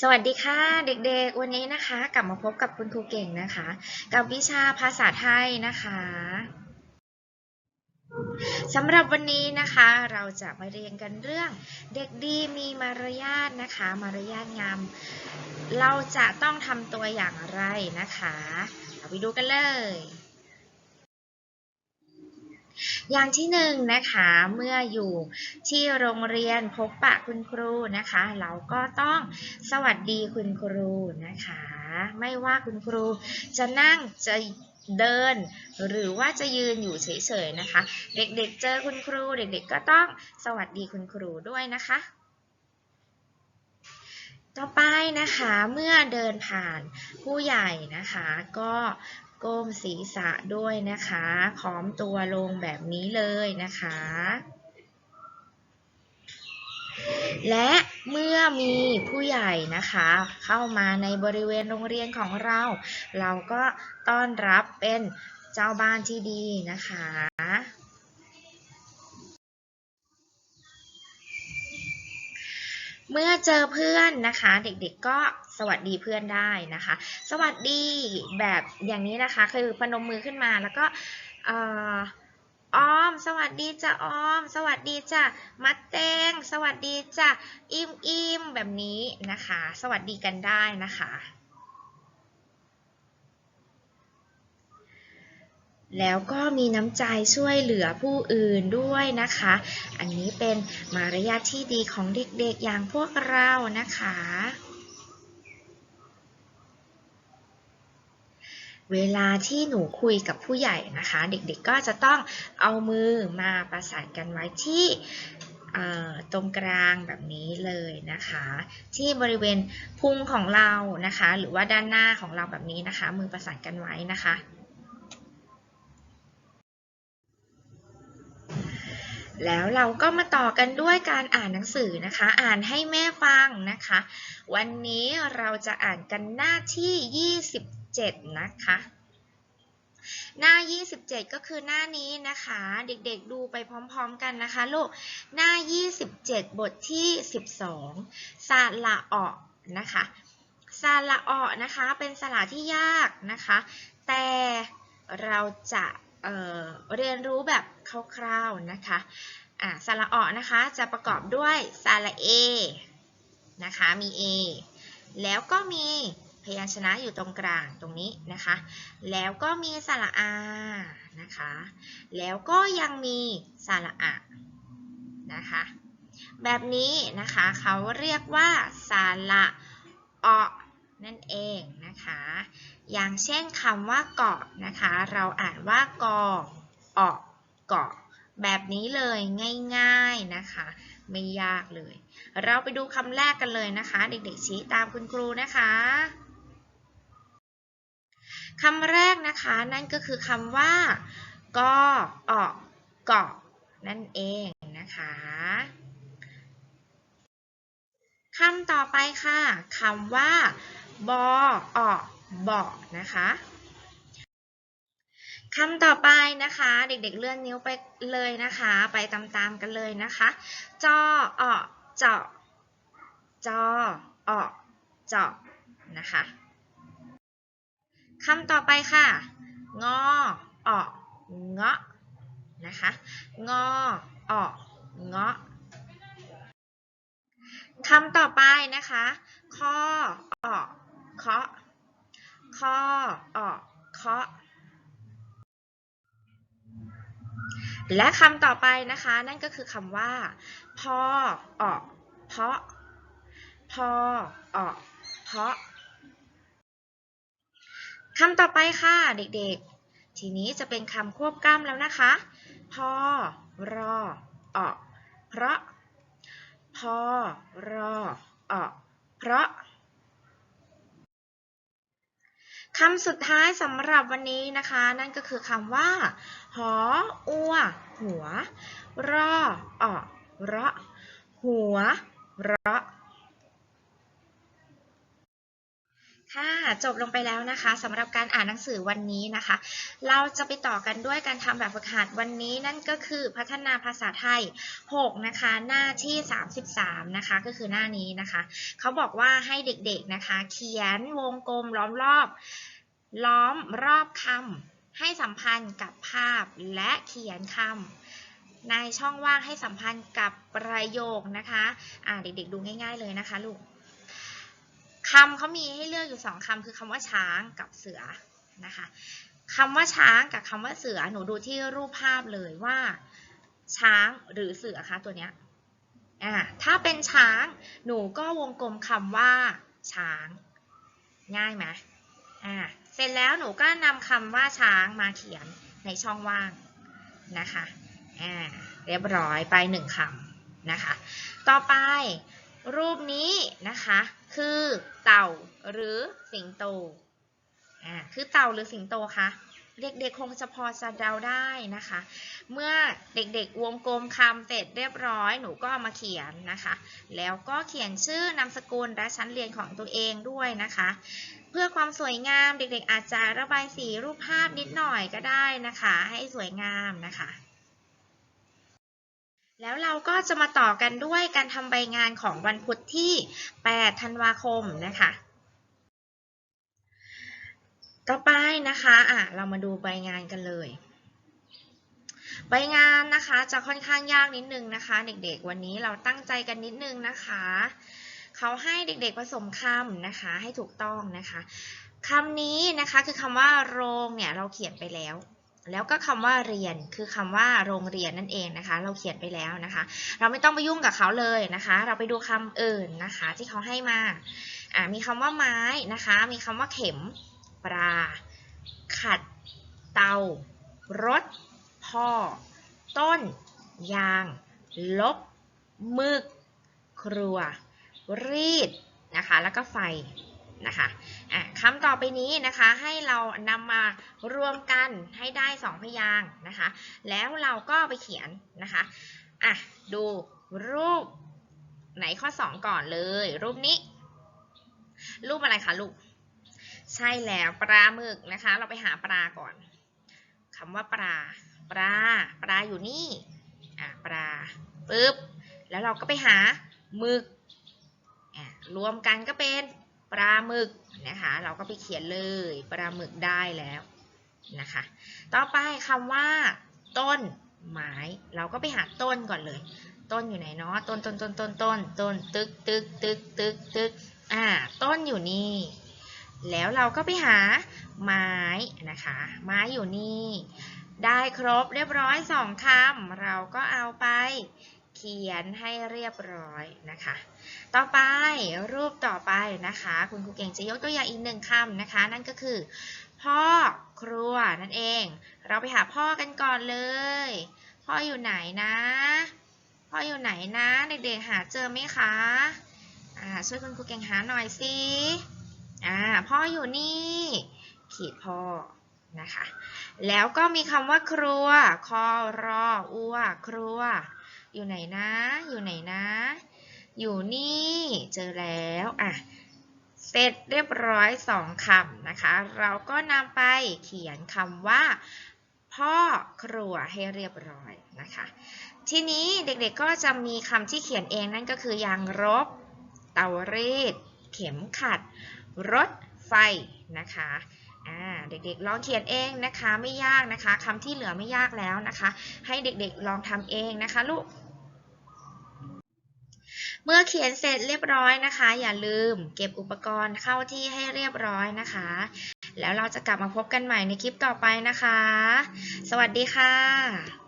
สวัสดีค่ะเด็กๆ วันนี้นะคะ กลับมาพบกับคุณครูเก่งนะคะ กับวิชาภาษาไทยนะคะสำหรับวันนี้นะคะเราจะมาเรียนกันเรื่อง เด็กดีมีมารยาทนะคะ มารยาทงาม เราจะต้องทำตัวอย่างไรนะคะเราไปดูกันเลย อย่างที่หนึ่งนะคะเมื่ออยู่ที่โรงเรียนพบปะคุณครูนะคะ เราก็ต้องสวัสดีคุณครูนะคะ ไม่ว่าคุณครูจะนั่งจะเดินหรือว่าจะยืนอยู่เฉยๆนะคะ เด็กๆเจอคุณครูเด็กๆก็ต้องสวัสดีคุณครูด้วยนะคะ ต่อไปนะคะเมื่อเดินผ่านผู้ใหญ่นะคะ ก็ ก้มศีรษะด้วยนะคะค้อมตัวลงแบบนี้เลยนะคะ และเมื่อมีผู้ใหญ่นะคะ เข้ามาในบริเวณโรงเรียนของเรา เราก็ต้อนรับเป็นเจ้าบ้านที่ดีนะคะ เมื่อเจอเพื่อนนะคะ เด็กๆก็สวัสดีเพื่อนได้นะคะ สวัสดีแบบอย่างนี้นะคะ คือพนมมือขึ้นมาแล้วก็อ้อม สวัสดีจ้ะออม สวัสดีจ้ะมัดเตง สวัสดีจ้ะอิมอิมแบบนี้นะคะ สวัสดีกันได้นะคะ แล้วก็มีน้ำใจช่วยเหลือผู้อื่นด้วยนะคะ อันนี้เป็นมารยาทที่ดีของเด็กๆอย่างพวกเรานะคะ เวลาที่หนูคุยกับผู้ใหญ่นะคะ เด็กๆก็จะต้องเอามือมาประสานกันไว้ที่ตรงกลางแบบนี้เลยนะคะ ที่บริเวณพุงของเรานะคะ หรือว่าด้านหน้าของเราแบบนี้นะคะ มือประสานกันไว้นะคะ แล้วเราก็มาต่อกันด้วยการอ่านหนังสือนะคะ อ่านให้แม่ฟังนะคะ วันนี้เราจะอ่านกันหน้าที่ 27 นะคะ หน้า 27 ก็คือหน้านี้นะคะ เด็กๆดูไปพร้อมๆกันนะคะลูก หน้า 27 บทที่ 12สระออกนะคะสระออกนะคะ เป็นสระที่ยากนะคะ แต่เราจะ เเรียนรู้แบบคร่าวๆนะคะอ่าสระออนะคะจะประกอบด้วยสระเอนะคะมี A แล้วก็มีพยัญชนะอยู่ตรงกลางตรงนี้นะคะ แล้วก็มีสระอานะคะ แล้วก็ยังมีสระอะนะคะ แบบนี้นะคะเขาเรียกว่าสระออ นั่นเองนะคะ อย่างเช่นคำว่าเกาะนะคะ เราอ่านว่ากอออกเกาะแบบนี้เลยง่ายๆนะคะ ไม่ยากเลย เราไปดูคำแรกกันเลยนะคะ เด็กๆชี้ตามคุณครูนะคะคำแรกนะคะนั่นก็คือคำว่ากอออกเกาะนั่นเองนะคะคำต่อไปค่ะคำว่า บอออกเบาะนะคะคำต่อไปนะคะ เด็กๆเลื่อนนิ้วไปเลยนะคะ ไปตามๆกันเลยนะคะ จอออเจาะจอออเจาะนะคะคำต่อไปค่ะ งอออกเงาะนะคะ งอออกเงาะคำต่อไปนะคะ คอออก คาะคอออกเคาะและคำต่อไปนะคะ นั่นก็คือคำว่า พอออกเพาะ พอออกเพาะคำต่อไปค่ะเด็กๆ ทีนี้จะเป็นคำควบกล้ำแล้วนะคะ พอรอออกเพราะ พอรอออกเพราะ คำสุดท้ายสำหรับวันนี้นะคะ นั่นก็คือคำว่า หอ อัว หัว รอออระหัว เราะ ค่ะจบลงไปแล้วนะคะสำหรับการอ่านหนังสือวันนี้นะคะ เราจะไปต่อกันด้วยการทำแบบฝึกหัดวันนี้นั่นก็คือพัฒนาภาษาไทย 6 นะคะ หน้าที่ 33 นะคะ ก็คือหน้านี้นะคะเขาบอกว่าให้เด็กๆนะคะ เขียนวงกลมล้อมรอบ ล้อมรอบคำให้สัมพันธ์กับภาพและเขียนคำในช่องว่างให้สัมพันธ์กับประโยคนะคะอ่าเด็กๆดูง่าย ๆเลยนะคะลูกำเขามีให้เลือกอยู่สองคำคือคำว่าช้างกับเสือนะคะคำว่าช้างกับคำว่าเสือหนูดูที่รูปภาพเลยว่า ช้างหรือเสือคะตัวเนี้ยอ่าถ้าเป็นช้างหนูก็วงกลมคำว่า ช้าง ง่ายไหมอ่าเสร็จแล้วหนูก็นำคำว่าช้างมาเขียนในช่องว่างนะคะอ่าเรียบร้อยไปหนึ่งคำนะคะ ต่อไป รูปนี้นะคะ คือเต่าหรือสิงโตอ่าคือเต่าหรือสิงโตคะเด็กๆคงจะพอจะเดาได้นะคะ เมื่อเด็กๆวงกลมคำเสร็จเรียบร้อยหนูก็มาเขียนนะคะ แล้วก็เขียนชื่อนามสกุลและชั้นเรียนของตัวเองด้วยนะคะ เพื่อความสวยงามเด็กๆอาจจะระบายสีรูปภาพนิดหน่อยก็ได้นะคะ ให้สวยงามนะคะ แล้วเราก็จะมาต่อกันด้วยการทำใบงานของวันพุธที่ 8 ธันวาคมนะคะ ต่อไปนะคะอะเรามาดูใบงานกันเลย ใบงานนะคะจะค่อนข้างยากนิดนึงนะคะ เด็กๆ วันนี้เราตั้งใจกันนิดนึงนะคะ เขาให้เด็กๆผสมคำนะคะ ให้ถูกต้องนะคะคำนี้นะคะคือคำว่าโรงเนี่ยเราเขียนไปแล้ว แล้วก็คำว่าเรียนคือคำว่าโรงเรียนนั่นเองนะคะ เราเขียนไปแล้วนะคะ เราไม่ต้องไปยุ่งกับเขาเลยนะคะ เราไปดูคำอื่นนะคะ ที่เขาให้มาอ่ามีคำว่าไม้นะคะ มีคำว่าเข็มปลา ขัด เตา รถ พ่อ ต้น ยาง ลบ มึก ครัว รีดนะคะ แล้วก็ไฟ นะคะะคำต่อไปนี้นะคะให้เรานำมารวมกันให้ได้สองพยางค์นะคะ แล้วเราก็ไปเขียนนะคะอะดูรูปไหนข้อ 2 ก่อนเลย รูปนี้ รูปอะไรคะลูก ใช่แล้วปลาหมึกนะคะ เราไปหาปลาก่อนคำว่าปลาปลาปลาอยู่นี่อะปลาปึ๊บแล้วเราก็ไปหาหมึกอะรวมกันก็เป็น ปลาหมึกนะคะเราก็ไปเขียนเลยปลาหมึกได้แล้วนะคะต่อไปคำว่า ต้นไม้เราก็ไปหาต้นก่อนเลย ต้นอยู่ไหนเนาะต้นต้นต้นต้นต้นต้นตึกตึกตึกตึกตึกอ่าต้นอยู่นี่ แล้วเราก็ไปหาไม้นะคะ ไม้อยู่นี่ ได้ครบเรียบร้อยสองคำเราก็เอาไป เขียนให้เรียบร้อยนะคะ ต่อไปรูปต่อไปนะคะ คุณครูเก่งจะยกตัวอย่างอีกหนึ่งคำนะคะ นั่นก็คือ พ่อครัวนั่นเอง เราไปหาพ่อกันก่อนเลย พ่ออยู่ไหนนะ พ่ออยู่ไหนนะเด็กๆหาเจอไหมคะอ่าช่วยคุณครูเก่งหาหน่อยสิอ่าพ่ออยู่นี่ ขีดพ่อนะคะ แล้วก็มีคำว่าครัว คอรออัวครัว อยู่ไหนนะ อยู่ไหนนะ อยู่นี่ เจอแล้วอะเสร็จเรียบร้อยสองคำนะคะ เราก็นำไปเขียนคำว่า พ่อครัวให้เรียบร้อยนะคะ ทีนี้เด็กๆก็จะมีคำที่เขียนเองนั่นก็คือยางรบ เตารีด เข็มขัด รถไฟนะคะอ่าเด็กๆ ลองเขียนเองนะคะไม่ยากนะคะคำที่เหลือไม่ยากแล้วนะคะ ให้เด็กๆ ลองทำเองนะคะลูก เมื่อเขียนเสร็จเรียบร้อยนะคะ อย่าลืมเก็บอุปกรณ์เข้าที่ให้เรียบร้อยนะคะ แล้วเราจะกลับมาพบกันใหม่ในคลิปต่อไปนะคะ สวัสดีค่ะ